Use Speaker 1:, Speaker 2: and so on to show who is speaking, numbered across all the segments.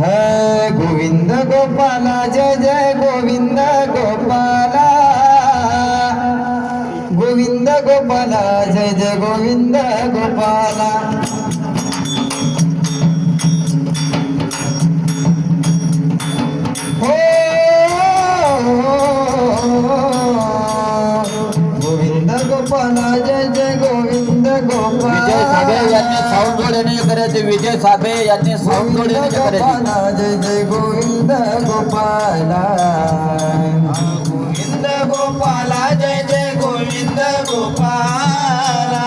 Speaker 1: हय गोविंद गोपाला जय जय गोविंद गोपाला. गोविंद गोपाला जय जय गोविंद
Speaker 2: जोडणी विजय साबे यांनी
Speaker 1: सावंतवाडी जय जय गोविंद गोपाला
Speaker 3: गोविंद गोपाला जय जय गोविंद गोपाला.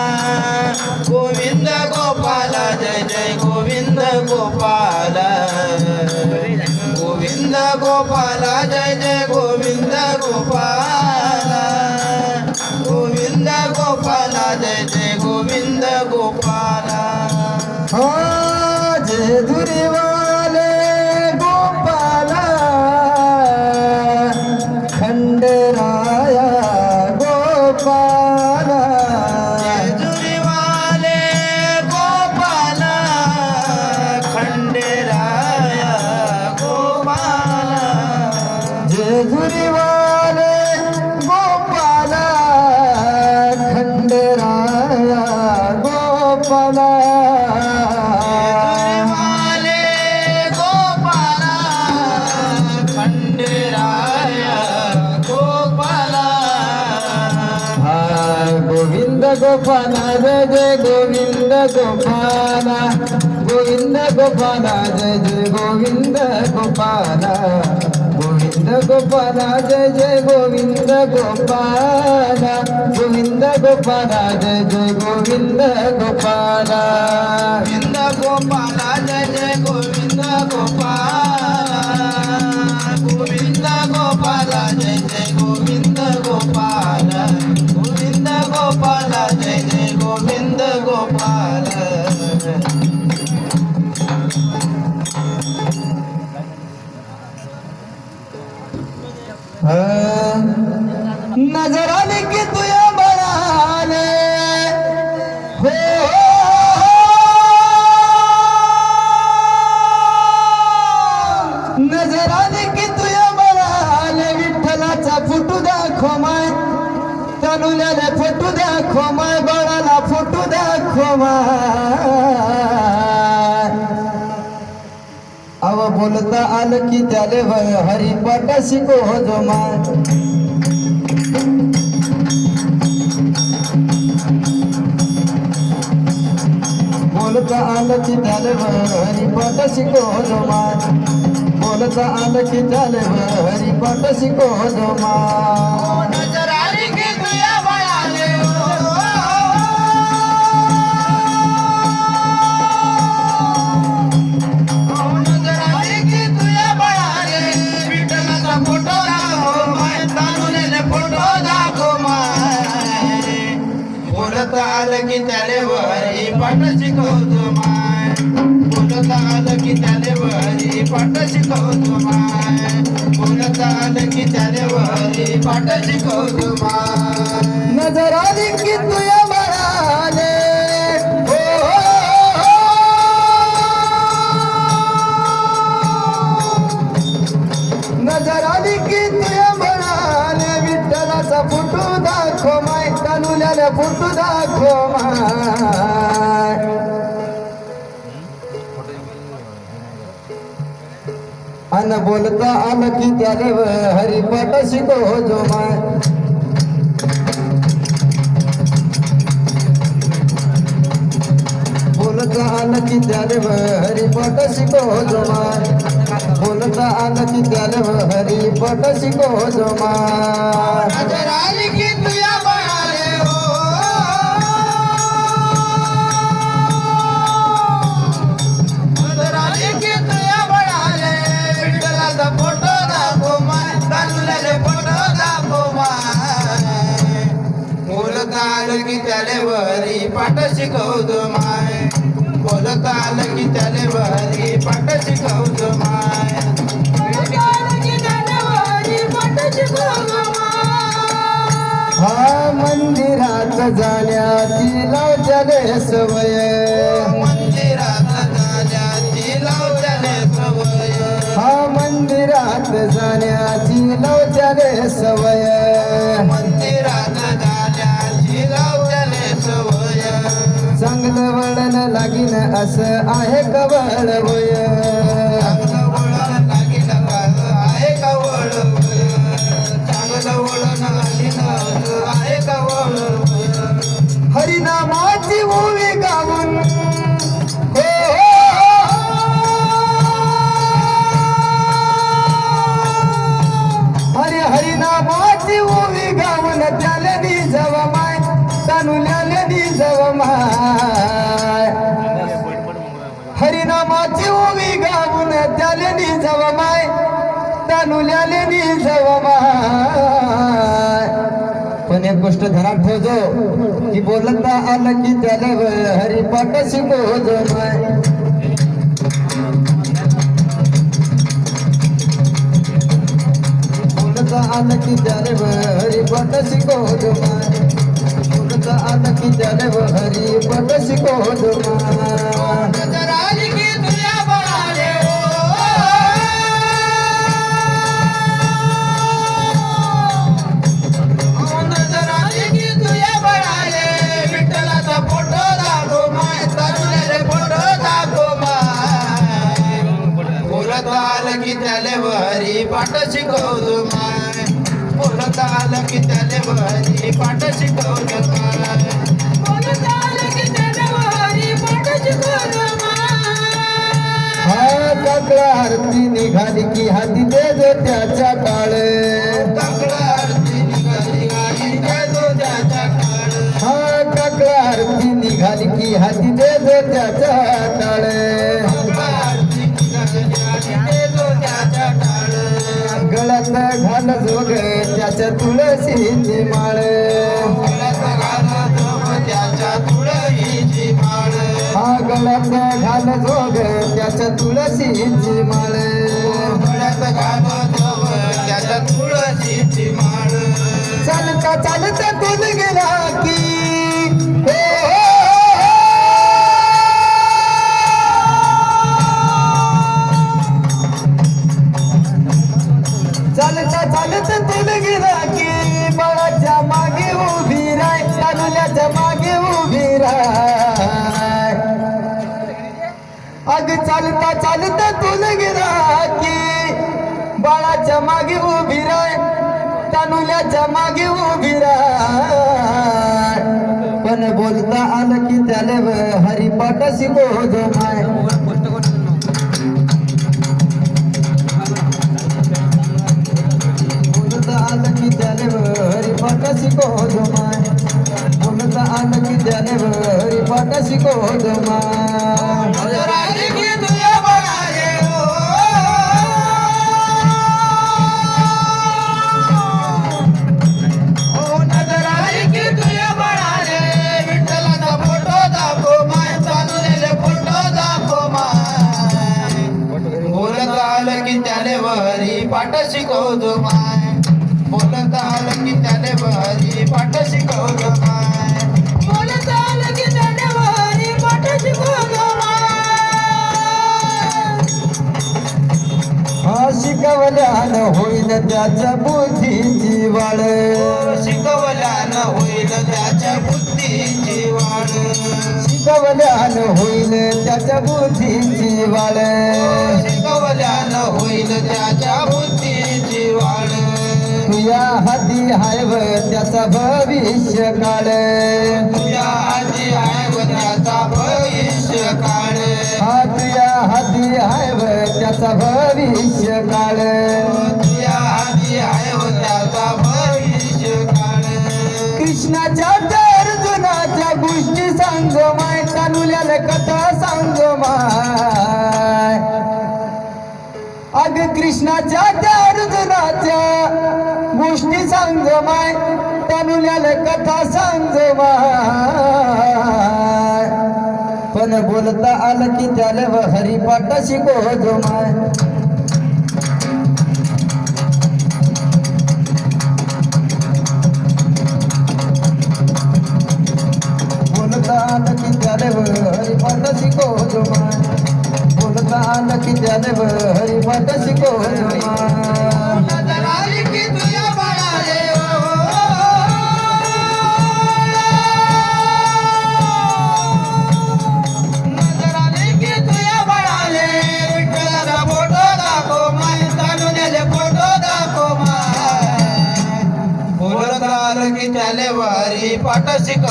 Speaker 3: गोविंद गोपाला जय जय गोविंद गोपाला. गोविंद गोपाला जय जय गोविंद गोपाला जय जय गोविंद गोपाला
Speaker 1: गोविंद गोपाला जय जय गोविंद गोपाला गोविंद गोपाला जय जय गोविंद गोपाला गोविंद गोपाला जय जय गोविंद गोपाला गोविंद गोपाला जय जय गोविंद गोपाला बोलता आलं की त्याले हरिपाठ शिको जो माय बोलता आलं की त्याले हरिपाठ शिको जो माय बोलता आलं की त्याले हरिपाठ शिको हो
Speaker 3: जो आलं की त्याले वरी पाठ शिकवतो माय बोलत आलं की त्याले वरी पाठ शिकवतो माय बोलत आलं की त्याले वरी पाठ शिकवतो माय
Speaker 1: नजर आली की तुया तनुल्याला फोटो माय. अन बोलता आलं की त्याले हरिपाठ शिको जो माय. बोलता आलं की त्याले हरिपाठ शिको जो माय. बोलता आलं की त्याले हरिपाठ शिको जो माय.
Speaker 3: त्याले वरी पाठ शिकवतो माय. बोलत आलं की त्याले वरी पाठ शिकवतो माय.
Speaker 1: हा मंदिरात जाण्याची लावच्याले सवय
Speaker 3: मंदिरात जाण्याची
Speaker 1: लावच्याले सवय.
Speaker 3: हा मंदिरात जाण्याची लावच्याले सवय.
Speaker 1: मंदिरात चांगलं वळण लागीन असं आहे कवळ वय पण एक गोष्ट घरात ठेवतो की बोलता आलं की त्याला हरिपाठ शिकवतो माय बोलता आलं की त्याला हरिपाठ शिकवतो माय बोलता आलं की त्याला हरिपाठ शिकवतो
Speaker 3: पाठ शिकवतो माय. बोलत आलं की त्याले हरी पाठ शिकवतो माय. बोलत आलं की त्याले हरी पाठ शिकवतो माय.
Speaker 1: हा काकडा आरती निघाली की हाती दे जो त्याच्या काळे.
Speaker 3: काकडा आरती निघाली गाडी काय तो त्याच्या काळ.
Speaker 1: हा काकडा आरती निघाली की हाती दे जो त्याच्या टाळे
Speaker 3: काळ
Speaker 1: घाल जोग त्याच्या तुळशीची माळ
Speaker 3: गळ्यात
Speaker 1: घाल जोग त्याच्या तुळशीची माळ
Speaker 3: त्याच्या तुळशीची माळ
Speaker 1: चालता चालता तून गेला? चालता तून की बाळाच्या मागे उभी राय तानुल्याच्या मागे उभी राय. अग चालता चालता तुल गेला की बाळाच्या मागे उभी राय तानुल्याच्या मागे उभी राय. पण बोलता आलं की त्याला हरिपाठ जो माय. हरिपाठ त्याच्या बुद्धीची वाढ.
Speaker 3: शिकवल्यानं होईल त्याच्या बुद्धीची वाढ.
Speaker 1: शिकवल्यानं होईल त्याच्या बुद्धीची वाढ.
Speaker 3: शिकवल्यानं होईल त्याच्या बुद्धीची वाढ.
Speaker 1: तुया हाती हाय व त्याचा भविष्य काळ
Speaker 3: तुझ्या आधी आहे व त्याचा भविष्य काळ
Speaker 1: हा तुया हाती हाय व त्याचा भविष्य काळ कृष्णाच्या त्या अर्जुनाच्या गोष्टी सांग माय कानुल्याला कथा सांग माय पण बोलता आलं की त्याला व हरिपाठ शिकवतो माय बोलता आलं की त्याला व हरिपाठ शिकवतो माय बोलता आलं की त्याला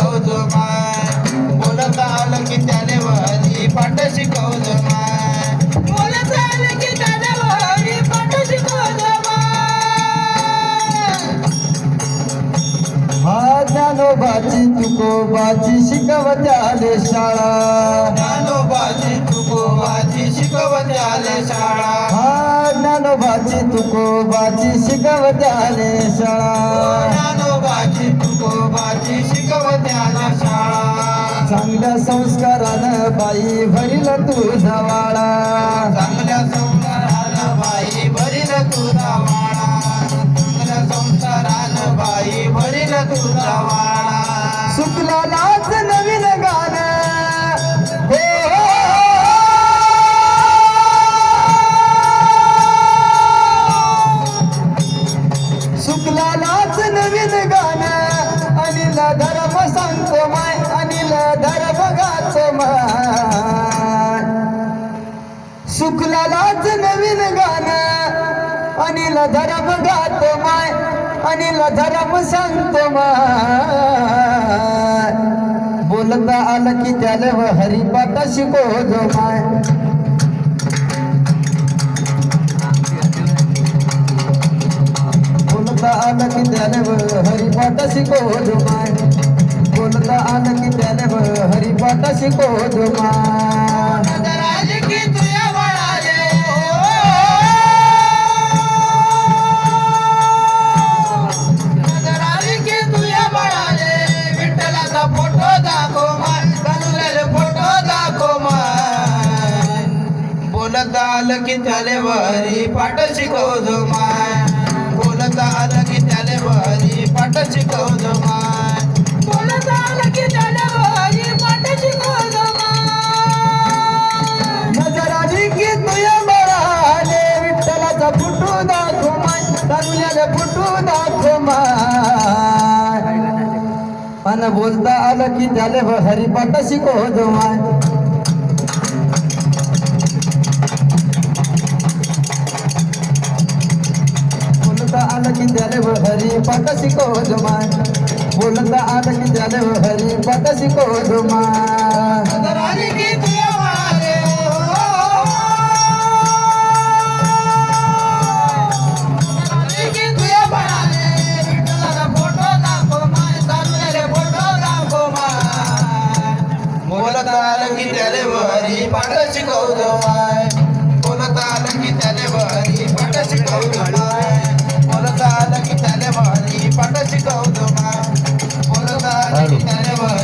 Speaker 1: शिकवतो माय.
Speaker 3: बोलत आलं की त्याने वरी पाठ शिकवतो माय. बोलत आलं की त्याने वरी पाठ शिकवतो माय.
Speaker 1: हा ज्ञानोबाची तुकोबाची शिकवत्याले शाळा.
Speaker 3: ज्ञानोबाची तुकोबाची शिकवते आले शाळा.
Speaker 1: हा ज्ञानोबाची तुकोबाची शिकवत्याले शाळा. चांगल्या संस्कारानं बाई भरील तुझा वाळा सुकलालाच नवीन गाणं. अनिल धरम गात माय. अनिल धरम सांगतो माय. बोलता आलं की त्याला व शिकवतो माय. बोलता आलं की त्याला व शिकवतो माय. बोलता आलं की त्याला व शिकवतो माय.
Speaker 3: आलं की त्याले वरी पाठ शिकवतो माय. बोलत आलं की त्याले वरी पाठ शिकवतो माय. बोलत आलं की त्याले वरी पाठ शिकवतो माय.
Speaker 1: नजराजी की तुया बळाले विठ्ठलाचा फुटू दाखव माय. चांगल्याला फुटू दाखव माय. अन बोलता आलं की त्याले हरिपाठ शिकवतो माय. माय
Speaker 3: चाललेले फोटो दाखव माय बोलत आलं की त्याले वरी पाठ शिकवतो माय बोलत आलं की त्याले वरी पाठ शिकवतो माय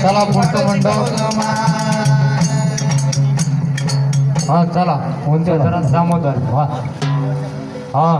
Speaker 2: चला, पुढचं म्हणतो. हा चला. कोणत्या जरा दामोदर? हा. हा.